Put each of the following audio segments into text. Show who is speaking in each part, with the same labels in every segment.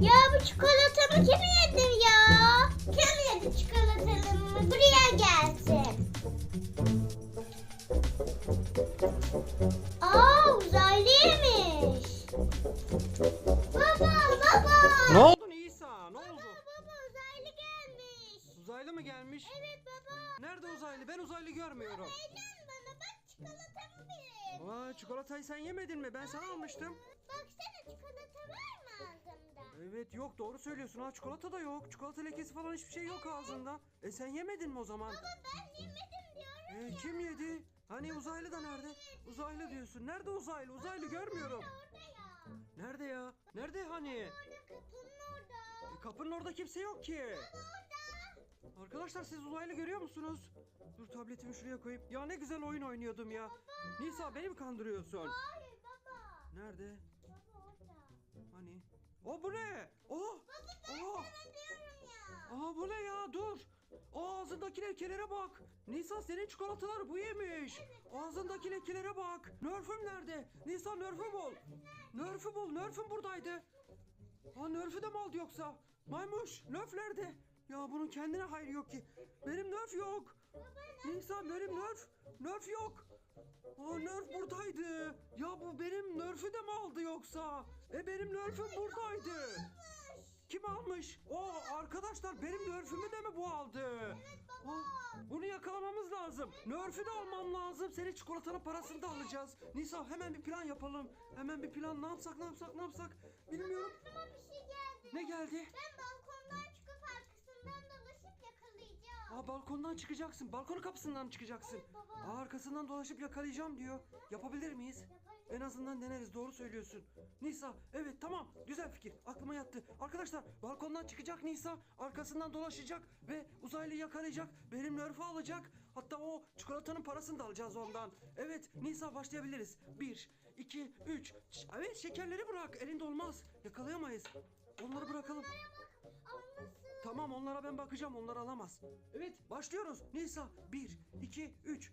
Speaker 1: Ya bu çikolatamı kim yedi ya? Kim yedi çikolatamı? Buraya gelsin. Aa uzaylı yemiş. Baba baba.
Speaker 2: Ne oldu Nisa? Ne oldu?
Speaker 1: Baba uzaylı gelmiş.
Speaker 2: Uzaylı mı gelmiş?
Speaker 1: Evet baba.
Speaker 2: Nerede uzaylı? Ben uzaylı görmüyorum.
Speaker 1: Eylem bana bak çikolatamı verin.
Speaker 2: Aa, çikolatayı sen yemedin mi? Ben sana almıştım.
Speaker 1: Baksana çikolata var mı ağzımda?
Speaker 2: Evet yok doğru söylüyorsun ha çikolata da yok. Çikolata lekesi falan hiçbir şey yok ağzında. E sen yemedin mi o zaman?
Speaker 1: Baba ben yemedim diyorum.
Speaker 2: E, kim yedi? Hani uzaylı da nerede? Uzaylı diyorsun. Nerede uzaylı? Uzaylı görmüyorum.
Speaker 1: Orada ya.
Speaker 2: Nerede ya? Nerede hani?
Speaker 1: Orada kapının orada.
Speaker 2: E, kapının orada kimse yok ki. Arkadaşlar siz uzaylı görüyor musunuz? Dur tabletimi şuraya koyup. Ya ne güzel oyun oynuyordum ya. Nisa beni mi kandırıyorsun?
Speaker 1: Hayır baba.
Speaker 2: Nerede?
Speaker 1: Baba?
Speaker 2: O bu ne? Oh! Oh!
Speaker 1: Diyorum ya.
Speaker 2: Aa bu ne ya? Dur. Ağzındaki lekelere bak. Nisa senin çikolataları bu yemiş. Ağzındaki lekelere bak. Nörfüm nerede? Nisa nörfü bul. Nörfü bul. Nörfüm buradaydı. Aa nörfü de mi aldı yoksa? Maymuş nörf nerede? Ya bunun kendine hayır yok ki. Benim nörf yok. Nisa benim nörf. Nörf yok. Aa nörf buradaydı. Ya bu benim nörfü de mi aldı yoksa? E benim nörfüm buradaydı. Kim almış? O arkadaşlar benim nörfümü de mi bu aldı? Aa, bunu yakalamamız lazım. Nörfü de almam lazım. Senin çikolatanın parasını da alacağız. Nisa hemen bir plan yapalım. Hemen bir plan ne yapsak ne yapsak ne yapsak. Bilmiyorum.
Speaker 1: Aklıma bir şey geldi.
Speaker 2: Ne geldi?
Speaker 1: Ben balkondan
Speaker 2: Aa balkondan çıkacaksın. Balkonun kapısından çıkacaksın?
Speaker 1: Evet baba.
Speaker 2: Aa, arkasından dolaşıp yakalayacağım diyor. Yapabilir miyiz?
Speaker 1: Yaparız.
Speaker 2: En azından deneriz doğru söylüyorsun. Nisa evet tamam güzel fikir aklıma yattı. Arkadaşlar balkondan çıkacak Nisa arkasından dolaşacak ve uzaylı yakalayacak. Benim nörfü alacak. Hatta o çikolatanın parasını da alacağız ondan. Evet Nisa başlayabiliriz. Bir, iki, üç. Evet şekerleri bırak elinde olmaz. Yakalayamayız. Onları bırakalım. Tamam onlara ben bakacağım onlar alamaz. Evet başlıyoruz. Nisa bir, iki, üç.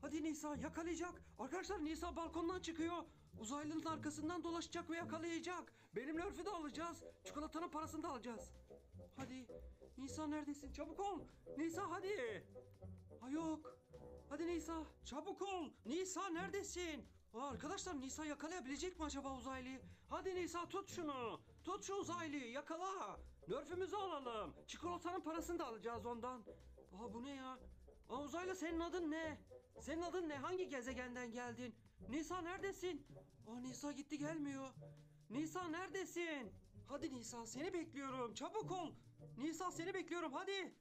Speaker 2: Hadi Nisa yakalayacak. Arkadaşlar Nisa balkondan çıkıyor. Uzaylının arkasından dolaşacak ve yakalayacak. Benim nörfü de alacağız. Çikolatanın parasını da alacağız. Hadi. Nisa neredesin? Çabuk ol. Nisa hadi. Ha yok. Hadi Nisa çabuk ol. Nisa neredesin? Aa, arkadaşlar Nisa yakalayabilecek mi acaba uzaylıyı? Hadi Nisa tut şunu. Tut şu uzaylıyı yakala. Nörfümüzü alalım. Çikolatanın parasını da alacağız ondan. Aa bu ne ya? Aa uzaylı senin adın ne? Senin adın ne? Hangi gezegenden geldin? Nisa neredesin? Aa Nisa gitti gelmiyor. Nisa neredesin? Hadi Nisa seni bekliyorum. Çabuk ol. Nisa seni bekliyorum hadi.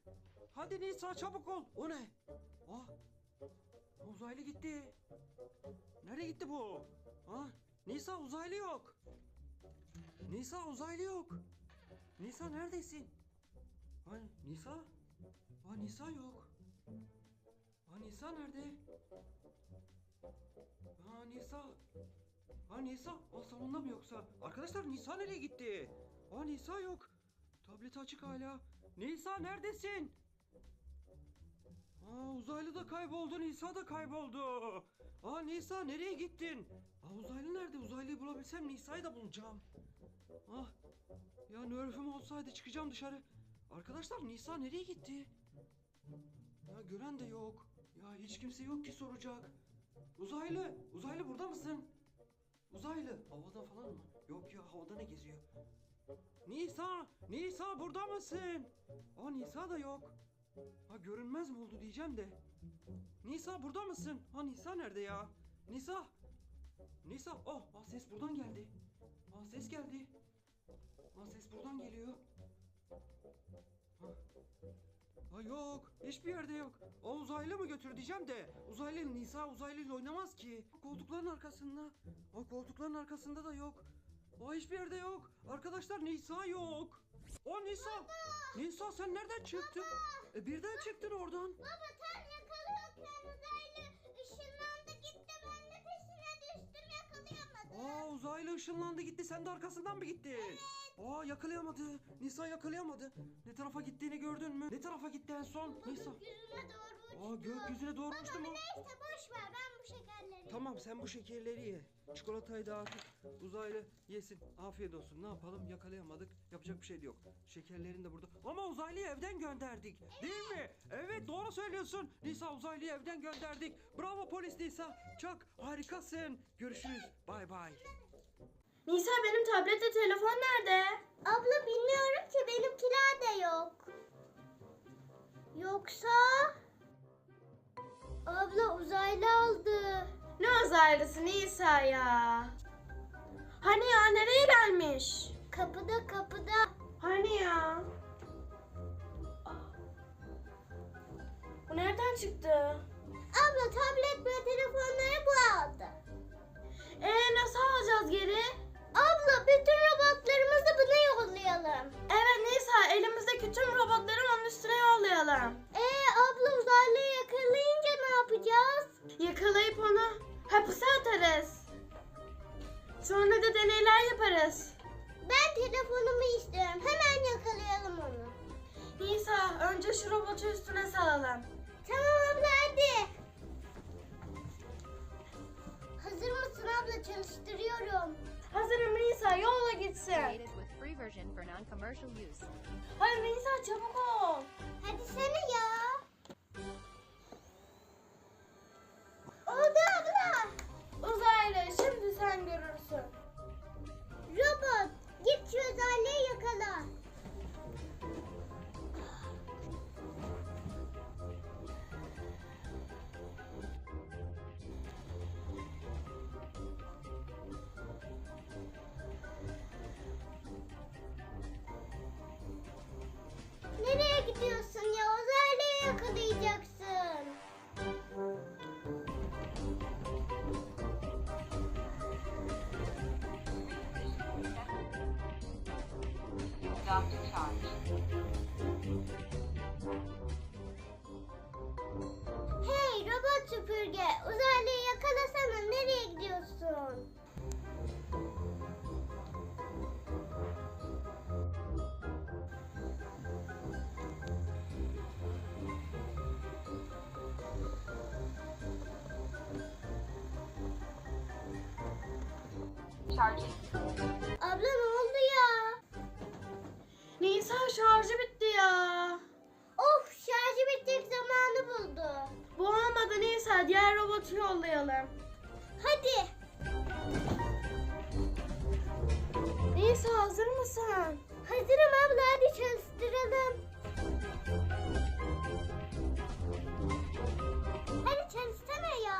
Speaker 2: Hadi Nisa çabuk ol. O ne? Aa uzaylı gitti. Nereye gitti bu? Ha? Nisa uzaylı yok. Nisa uzaylı yok. Nisa neredesin? Ha Nisa? Ha Nisa yok. Ha Nisa nerede? Ha Nisa. Ha Nisa. O salonda mı yoksa? Arkadaşlar Nisa nereye gitti? Ha Nisa yok. Tablet açık hala. Nisa neredesin? Aa uzaylı da kayboldu, Nisa da kayboldu. Aa Nisa nereye gittin? Aa uzaylı nerede? Uzaylıyı bulabilsem Nisa'yı da bulacağım. Ah ya nörfüm olsaydı çıkacağım dışarı. Arkadaşlar Nisa nereye gitti? Ya gören de yok. Ya hiç kimse yok ki soracak. Uzaylı, uzaylı burada mısın? Uzaylı, havada falan mı? Yok ya havada ne geziyor? Nisa, Nisa burada mısın? Aa Nisa da yok. Ha görünmez mi oldu diyeceğim de. Nisa burada mısın? Ha Nisa nerede ya? Nisa. Nisa. Oh, ah, ses buradan geldi. Aa ses geldi. Aa ses buradan geliyor. Ha. Ha yok. Hiçbir yerde yok. O uzaylı mı götür diyeceğim de. Uzaylı Nisa uzaylıyla oynamaz ki. Koltukların arkasında. O koltukların arkasında da yok. O hiçbir yerde yok. Arkadaşlar Nisa yok. O Nisa. Nisa sen nereden çıktın? E birden çıktın oradan.
Speaker 1: Baba tam yakalıyorken uzaylı ışınlandı gitti. Ben de peşine düştüm yakalayamadım.
Speaker 2: Aa uzaylı ışınlandı gitti. Sen de arkasından mı gittin? Aa yakalayamadı. Nisa yakalayamadı. Ne tarafa gittiğini gördün mü? Ne tarafa gitti en son? Nisa.
Speaker 1: Gökyüzüne doğru uçtu.
Speaker 2: Aa gökyüzüne doğru uçtu mu?
Speaker 1: Neyse boş ver ben bu şekerleri
Speaker 2: Tamam sen bu şekerleri ye. Çikolatayı da artık uzaylı yesin. Afiyet olsun. Ne yapalım? Yakalayamadık. Yapacak bir şey de yok. Şekerlerin de burada. Ama uzaylıyı evden gönderdik. Değil mi? Evet doğru söylüyorsun. Nisa uzaylıyı evden gönderdik. Bravo polis Nisa. Çok harikasın. Görüşürüz. Bay bay.
Speaker 3: Nisa benim tablette telefon nerede?
Speaker 1: Abla bilmiyorum ki benimkiler de yok. Yoksa... Abla uzaylı aldı.
Speaker 3: Ne uzaylısı Nisa ya? Hani ya nereye gelmiş?
Speaker 1: Kapıda kapıda.
Speaker 3: Hani ya? Ah. Bu nereden çıktı?
Speaker 1: Abla tablet ve telefonları bu aldı.
Speaker 3: Ee nasıl alacağız geri?
Speaker 1: Abla bütün robotlarımızı buna yollayalım.
Speaker 3: Evet Nisa elimizdeki tüm robotları onun üstüne yollayalım.
Speaker 1: Ee abla uzaylıyı yakalayınca ne yapacağız?
Speaker 3: Yakalayıp onu hapise atarız. Sonra da deneyler yaparız.
Speaker 1: Ben telefonumu istiyorum. Hemen yakalayalım onu.
Speaker 3: Nisa önce şu robotu üstüne salalım.
Speaker 1: Tamam abla hadi. Hazır mısın abla? Çalıştırıyorum.
Speaker 3: Hazırım Nisa yolla gitsin. Hadi Nisa çabuk ol.
Speaker 1: Hadi sene ya. Süpürge, uzaylıyı yakalasana nereye gidiyorsun?
Speaker 3: Robotu yollayalım.
Speaker 1: Hadi.
Speaker 3: Nisa hazır mısın?
Speaker 1: Hazırım abla hadi çalıştıralım. Hadi çalışsana ya.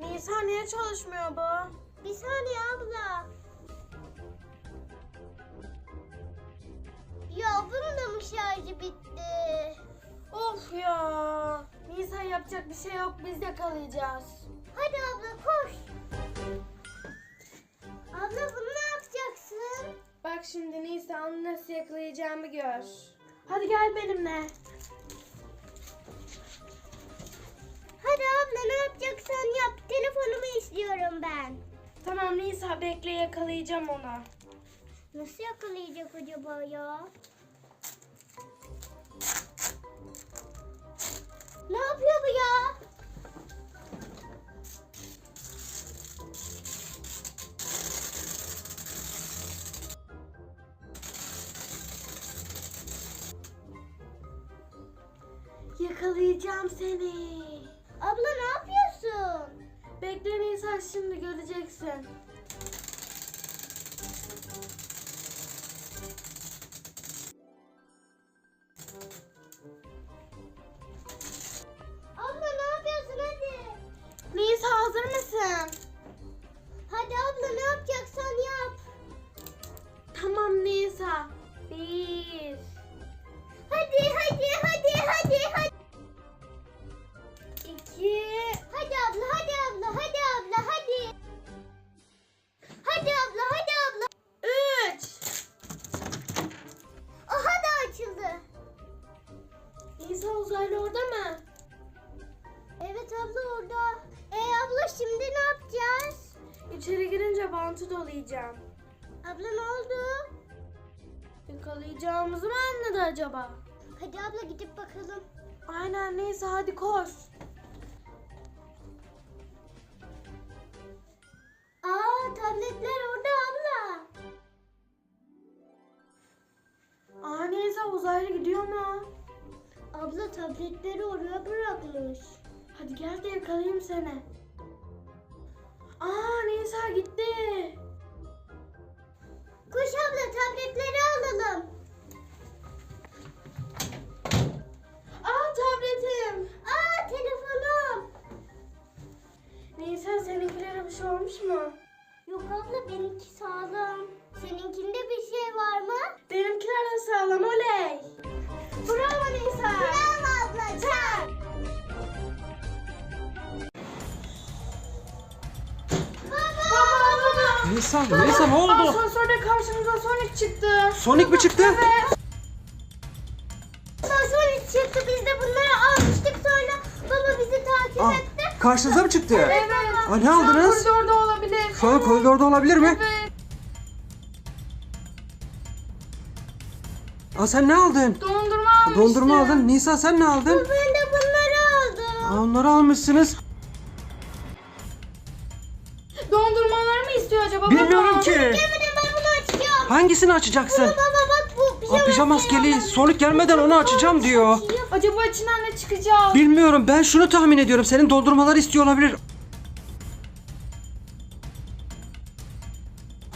Speaker 3: Nisa niye çalışmıyor bu?
Speaker 1: Bir saniye abla. Ya bunun da mı şarjı bitti?
Speaker 3: Of ya. Nisa yapacak bir şey yok biz yakalayacağız.
Speaker 1: Hadi abla koş. Abla bunu ne yapacaksın?
Speaker 3: Bak şimdi Nisa onu nasıl yakalayacağımı gör. Hadi gel benimle.
Speaker 1: Hadi abla ne yapacaksan yap. Telefonumu istiyorum ben.
Speaker 3: Tamam Nisa bekle yakalayacağım onu.
Speaker 1: Nasıl yakalayacak acaba ya? Ne yapıyor bu ya?
Speaker 3: Yakalayacağım seni.
Speaker 1: Abla ne yapıyorsun?
Speaker 3: Bekle Nisa şimdi göreceksin. Seni. Nisa, Nisa
Speaker 2: ne oldu?
Speaker 3: Asansörde karşımıza Sonic çıktı.
Speaker 2: Sonic mi çıktı?
Speaker 1: Sonra çıktı biz de bunları almıştık sonra baba bizi takip
Speaker 2: Ah,
Speaker 1: etti.
Speaker 2: karşınıza mı çıktı?
Speaker 3: Evet.
Speaker 2: Aa, ne aldınız?
Speaker 3: Koridorda olabilir.
Speaker 2: Şu an koridorda olabilir mi?
Speaker 3: Evet.
Speaker 2: Aa sen ne aldın?
Speaker 3: Dondurma almıştım.
Speaker 2: Dondurma aldın. Nisa sen ne aldın?
Speaker 1: Ben de bunları aldım.
Speaker 2: Aa, onları almışsınız. Ki.
Speaker 1: Hemen ben bunu açacağım.
Speaker 2: Hangisini açacaksın?
Speaker 1: Baba bak bu
Speaker 2: Aa, pijama maskeli. Sonic gelmeden onu açacağım diyor.
Speaker 3: Acaba içinden ne çıkacak?
Speaker 2: Bilmiyorum ben şunu tahmin ediyorum. Senin dondurmaları istiyor olabilir.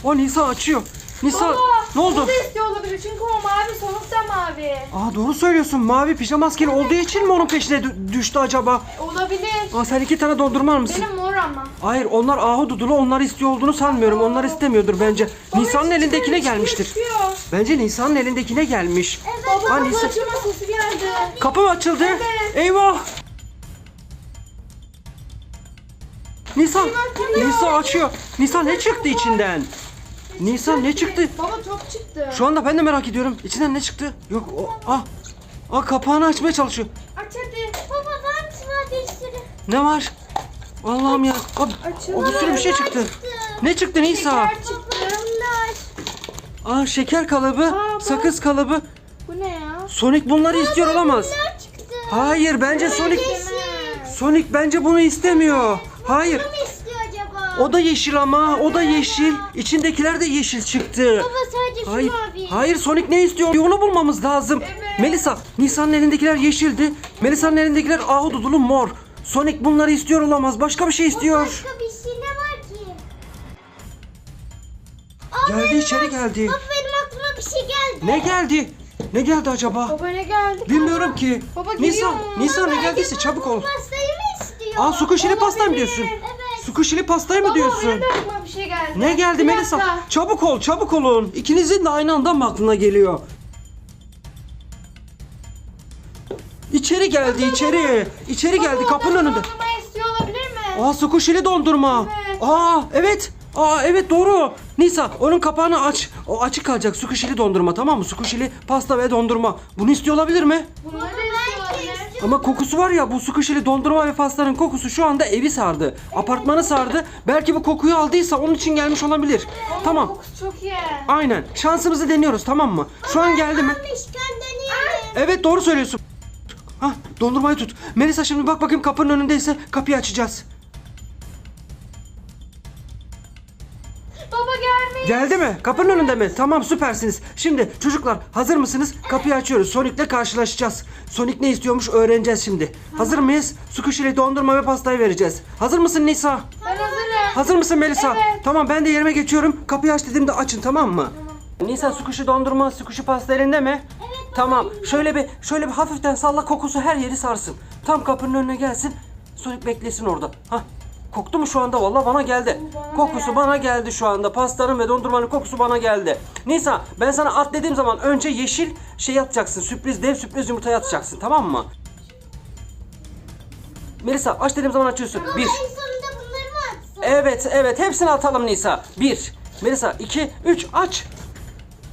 Speaker 2: O Nisa açıyor. Nisa
Speaker 3: Baba,
Speaker 2: ne oldu?
Speaker 3: O da istiyor olabilir çünkü o mavi soluk da mavi.
Speaker 2: Aa doğru söylüyorsun. Mavi pijama maskeli olduğu için mi onun peşine dü- düştü acaba?
Speaker 3: Olabilir.
Speaker 2: Aa sen iki tane dondurma almışsın.
Speaker 3: Benim mor ama.
Speaker 2: Hayır onlar ahududulu onları istiyor olduğunu sanmıyorum. Onlar istemiyordur bence. Nisa'nın
Speaker 3: Baba,
Speaker 2: elindekine
Speaker 3: çıkıyor,
Speaker 2: gelmiştir.
Speaker 3: çıkıyor.
Speaker 2: Bence Nisa'nın elindekine gelmiş.
Speaker 3: Baba
Speaker 2: Aa,
Speaker 3: kapı
Speaker 2: Nisa-
Speaker 3: açılma sesi geldi.
Speaker 2: Kapı mı açıldı?
Speaker 3: Evet.
Speaker 2: Eyvah! Nisa,
Speaker 3: geliyor.
Speaker 2: Nisa açıyor. Nisa ne çıktı içinden? Nisa ne çıktı?
Speaker 3: Baba top çıktı.
Speaker 2: Şu anda ben de merak ediyorum. İçinden ne çıktı? Yok o ah. Ah kapağını açmaya çalışıyor.
Speaker 3: Aç hadi.
Speaker 1: Baba var mı sana bir sürü?
Speaker 2: Ne var? Allah'ım ya. Abi, o bir sürü bir şey çıktı. Ne çıktı Nisa?
Speaker 3: Şeker çıktı.
Speaker 2: Aa şeker kalıbı,
Speaker 3: Aa,
Speaker 2: sakız kalıbı.
Speaker 3: Bu ne ya?
Speaker 2: Sonic bunları istiyor olamaz.
Speaker 1: Bunlar çıktı.
Speaker 2: Hayır bence Sonic Sonic bence bunu istemiyor. Hayır.
Speaker 1: Bunu mu istiyor acaba?
Speaker 2: O da yeşil ama o da yeşil. İçindekiler de yeşil çıktı.
Speaker 1: Baba sadece şu
Speaker 2: Hayır.
Speaker 1: mavi.
Speaker 2: Hayır Sonic ne istiyor? Onu bulmamız lazım.
Speaker 3: Evet.
Speaker 2: Melisa, Nisa'nın elindekiler yeşildi. Melisa'nın elindekiler ahududulu mor. Sonic bunları istiyor olamaz. Başka bir şey istiyor.
Speaker 1: Başka bir şey ne var ki?
Speaker 2: Geldi içeri geldi.
Speaker 1: Baba benim aklıma bir şey geldi.
Speaker 2: Ne geldi? Ne geldi acaba?
Speaker 3: Baba ne geldi?
Speaker 2: Bilmiyorum ki.
Speaker 3: Baba geliyor
Speaker 2: Nisa,
Speaker 3: mu?
Speaker 2: Nisa ne
Speaker 1: Baba,
Speaker 2: geldiyse
Speaker 1: acaba
Speaker 2: çabuk
Speaker 1: bu
Speaker 2: ol.
Speaker 1: Pastayı mı istiyor?
Speaker 2: Aa sukuşili pasta mı diyorsun?
Speaker 1: Evet.
Speaker 2: Sukuşili pastayı mı
Speaker 3: Baba
Speaker 2: diyorsun?
Speaker 3: benim de aklıma bir şey geldi.
Speaker 2: Ne geldi
Speaker 3: Bir
Speaker 2: Melisa?
Speaker 3: dakika.
Speaker 2: Çabuk ol, çabuk olun. İkinizin de aynı anda mı aklına geliyor? İçeri geldi, içeri. İçeri geldi kapının önünde.
Speaker 3: Dondurma istiyor olabilir mi?
Speaker 2: Aa, sukuşili dondurma.
Speaker 3: Evet.
Speaker 2: Aa, evet. Aa, evet doğru. Nisa, onun kapağını aç. O açık kalacak. Sukuşili dondurma, tamam mı? Sukuşili pasta ve dondurma. Bunu istiyor olabilir mi?
Speaker 3: Bunları da.
Speaker 2: Ama kokusu var ya bu sukuşili dondurma ve pastanın kokusu şu anda evi sardı. Apartmanı sardı. Belki bu kokuyu aldıysa onun için gelmiş olabilir. Tamam.
Speaker 3: Kokusu çok iyi.
Speaker 2: Aynen. Şansımızı deniyoruz tamam mı? Şu an geldi mi? Evet doğru söylüyorsun. Hah dondurmayı tut. Melisa şimdi bak bakayım kapının önündeyse kapıyı açacağız. Geldi mi? Kapının önünde mi? Tamam süpersiniz. Şimdi çocuklar hazır mısınız? Kapıyı açıyoruz. Sonic'le karşılaşacağız. Sonic ne istiyormuş öğreneceğiz şimdi. Hazır mıyız? Sukuşili dondurma ve pastayı vereceğiz. Hazır mısın Nisa?
Speaker 3: Ben hazırım.
Speaker 2: Hazır mısın Melisa?
Speaker 3: Evet.
Speaker 2: Tamam ben de yerime geçiyorum. Kapıyı aç dediğimde açın tamam mı? Nisa sukuşu dondurma, sukuşu pasta elinde mi? Evet. Tamam. Şöyle bir şöyle bir hafiften salla kokusu her yeri sarsın. Tam kapının önüne gelsin. Sonic beklesin orada. Hah. Koktu mu şu anda? Vallahi bana geldi. Kokusu bana geldi şu anda. Pastanın ve dondurmanın kokusu bana geldi. Nisa ben sana at dediğim zaman önce yeşil şey atacaksın. Sürpriz dev sürpriz yumurtayı atacaksın. Tamam mı? Melisa aç dediğim zaman açıyorsun. Bir.
Speaker 1: En sonunda bunları mı atsın?
Speaker 2: Evet evet hepsini atalım Nisa. Bir. Melisa iki, üç aç.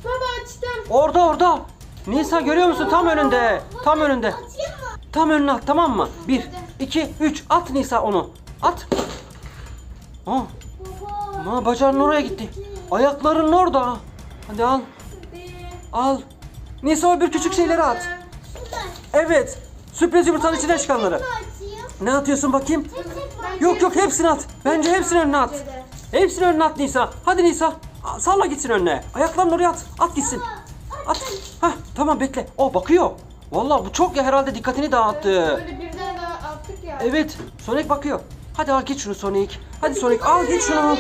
Speaker 3: Baba açtım.
Speaker 2: Orada orada. Nisa görüyor musun? Tam önünde. Tam önünde.
Speaker 1: Atayım mı?
Speaker 2: Tam önüne at tamam mı? Bir, iki, üç. At Nisa onu. At. Aa,
Speaker 1: Baba.
Speaker 2: aa bacağının oraya gitti. Ayaklarının orada. Hadi al. Al. Nisa o bir küçük şeyleri at. Evet. Sürpriz yumurtanın içine çıkanları. Ne atıyorsun bakayım? Yok yok hepsini at. Bence hepsini önüne at. Hepsini önüne at Nisa. Hadi Nisa. Salla gitsin önüne. Ayaklarını oraya at. At gitsin. At. Hah tamam bekle. O bakıyor. Vallahi bu çok ya herhalde dikkatini dağıttı.
Speaker 3: Böyle birden daha attık ya.
Speaker 2: Evet. Sonic bakıyor. Hadi al git şunu Sonic. Hadi Sonic al git şunu.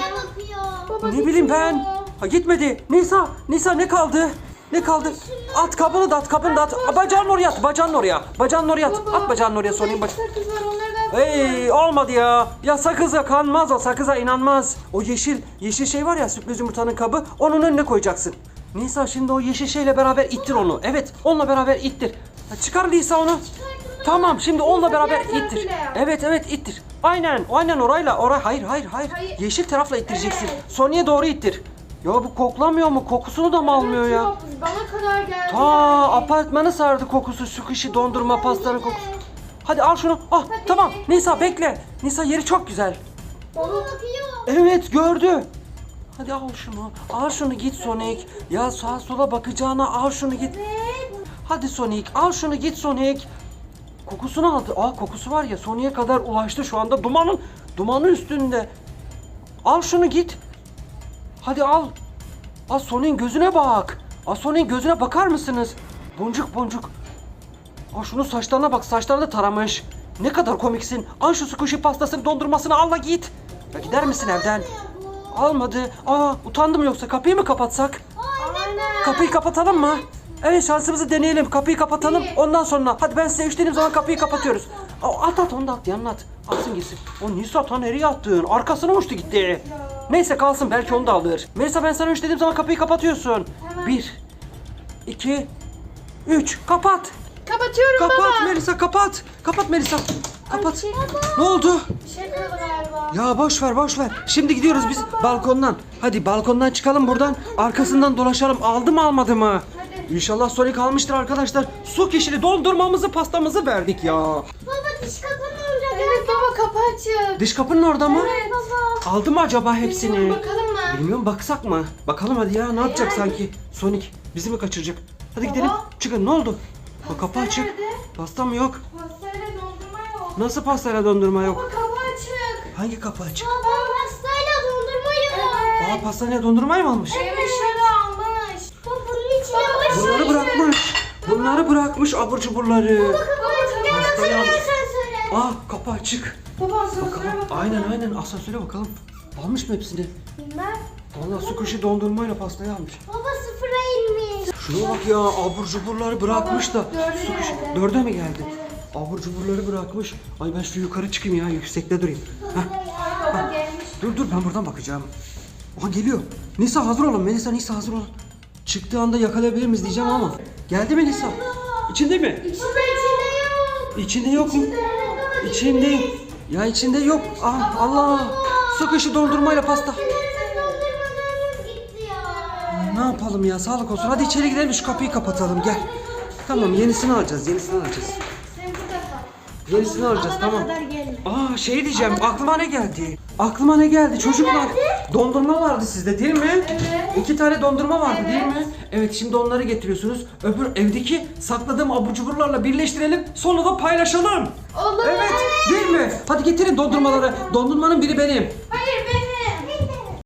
Speaker 3: Baba
Speaker 2: Ne bileyim ben. Ha gitmedi. Nisa, Nisa ne kaldı? Ne kaldı? At kabını da at, kabını da at. Aa, Bacağını oraya at, bacağını oraya. Bacağını oraya at. At bacağını oraya
Speaker 3: sakız var da at.
Speaker 2: Hey olmadı ya. Ya sakıza kanmaz o sakıza inanmaz. O yeşil yeşil şey var ya sürpriz yumurtanın kabı onun önüne koyacaksın. Nisa şimdi o yeşil şeyle beraber ittir onu. Evet onunla beraber ittir. Ha, çıkar Nisa onu. Tamam şimdi onunla beraber
Speaker 3: diğer
Speaker 2: ittir. Evet evet ittir. Aynen aynen orayla oray hayır hayır hayır.
Speaker 3: Hayır.
Speaker 2: Yeşil tarafla ittireceksin.
Speaker 3: Evet.
Speaker 2: Sony'e doğru ittir. Ya bu koklamıyor mu? Kokusunu da mı almıyor
Speaker 3: Evet,
Speaker 2: ya?
Speaker 3: yok, Bana kadar geldi.
Speaker 2: Ta
Speaker 3: yani.
Speaker 2: apartmanı sardı kokusu, su kişi dondurma pastanın kokusu. Hadi al şunu. Ah tamam. Nisa bekle. Nisa yeri çok güzel.
Speaker 1: Baba bakıyor.
Speaker 2: Evet gördü. Hadi al şunu. Al şunu git Sonic. Ya sağa sola bakacağına al şunu git. Hadi Sonic al şunu git Sonic. Kokusunu aldı. Aa kokusu var ya Sonic'e kadar ulaştı şu anda. Dumanın dumanın üstünde. Al şunu git. Hadi al. Al Sonic'in gözüne bak. Al Sonic'in gözüne bakar mısınız? Boncuk boncuk. Aa şunun saçlarına bak. Saçlarını taramış. Ne kadar komiksin. Al şu squishy pastasını dondurmasını al da git. Ya gider misin evden? Almadı. Aa utandım yoksa kapıyı mı kapatsak?
Speaker 3: Aynen.
Speaker 2: Kapıyı kapatalım mı? Evet şansımızı deneyelim. Kapıyı kapatalım. Ondan sonra hadi ben size üç dediğim zaman kapıyı kapatıyoruz. Aa, at at onu da at yanına at. Atsın gitsin. O Nisa ta nereye attın? Arkasına uçtu gitti. Neyse kalsın belki onu da alır. Melisa ben sana üç dediğim zaman kapıyı kapatıyorsun. Bir, iki, üç. Kapat.
Speaker 3: Kapatıyorum
Speaker 2: Kapat
Speaker 3: baba.
Speaker 2: Melisa kapat. Kapat Melisa. Kapat.
Speaker 3: şey-
Speaker 2: Ne oldu?
Speaker 3: Bir şey kırıldı galiba.
Speaker 2: Ya boş ver boş ver. Şimdi gidiyoruz biz balkondan. Hadi balkondan çıkalım buradan. Arkasından dolaşalım. Aldı mı almadı mı? İnşallah Sonic almıştır arkadaşlar. Su kişili dondurmamızı pastamızı verdik ya.
Speaker 1: Baba diş kapı ne olacak?
Speaker 3: Evet baba kapı açık.
Speaker 2: Dış kapının orada mı?
Speaker 3: Evet baba.
Speaker 2: Aldı mı acaba hepsini?
Speaker 3: Bilmiyorum, bakalım mı?
Speaker 2: Bilmiyorum baksak mı? Bakalım hadi ya ne yapacak
Speaker 3: hadi.
Speaker 2: sanki? Sonic bizi mi kaçıracak? Hadi
Speaker 3: Baba.
Speaker 2: gidelim. Çıkın ne oldu? O kapı
Speaker 3: Pasta
Speaker 2: açık.
Speaker 3: nerede?
Speaker 2: Pasta mı yok?
Speaker 3: Pastayla dondurma yok.
Speaker 2: Nasıl pastayla dondurma
Speaker 3: Baba
Speaker 2: yok?
Speaker 3: kapı açık.
Speaker 2: Hangi kapı açık?
Speaker 1: Baba pastayla dondurma yok.
Speaker 3: Evet.
Speaker 2: Aa pastayla dondurmayı mı almış?
Speaker 3: Evet
Speaker 2: Bunları bırakmış. Bunları bırakmış abur cuburları. Almış.
Speaker 1: Asansöre.
Speaker 2: Aa kapı açık.
Speaker 3: Baba asansöre
Speaker 2: bakalım. Aynen aynen asansöre bakalım. Almış mı hepsini?
Speaker 3: Bilmem.
Speaker 2: Vallahi su kuşu dondurmayla pastayı almış.
Speaker 1: Baba sıfıra inmiş.
Speaker 2: Şuna bak ya abur cuburları bırakmış da.
Speaker 3: Baba, dörde
Speaker 2: Su kuşu
Speaker 3: geldi.
Speaker 2: dörde mi geldi? Abur cuburları bırakmış. Ay ben şu yukarı çıkayım ya yüksekte durayım. Heh,
Speaker 3: baba gelmiş.
Speaker 2: dur dur ben buradan bakacağım. Aha geliyor. Nisa hazır olun. Melisa Nisa hazır olun. Çıktığı anda yakalayabilir miyiz diyeceğim ama. Geldi mi Nisa? İçinde mi?
Speaker 3: İçinde içinde yok.
Speaker 2: İçinde yok mu? İçinde. Ya içinde yok. Ah Allah. Su kuşu dondurmayla pasta. Ne yapalım ya sağlık olsun. Hadi içeri gidelim şu kapıyı kapatalım gel. Tamam yenisini alacağız yenisini alacağız. Yenisini alacağız tamam. Aa şey diyeceğim aklıma ne geldi? Aklıma ne geldi çocuklar? Dondurma vardı sizde değil mi?
Speaker 3: Evet.
Speaker 2: İki tane dondurma vardı değil
Speaker 3: Evet.
Speaker 2: mi? Evet şimdi onları getiriyorsunuz. Öbür evdeki sakladığım abur cuburlarla birleştirelim. Sonra da paylaşalım.
Speaker 3: Olur.
Speaker 2: Evet değil mi? Hadi getirin dondurmaları. Dondurmanın biri benim.
Speaker 3: Hayır benim.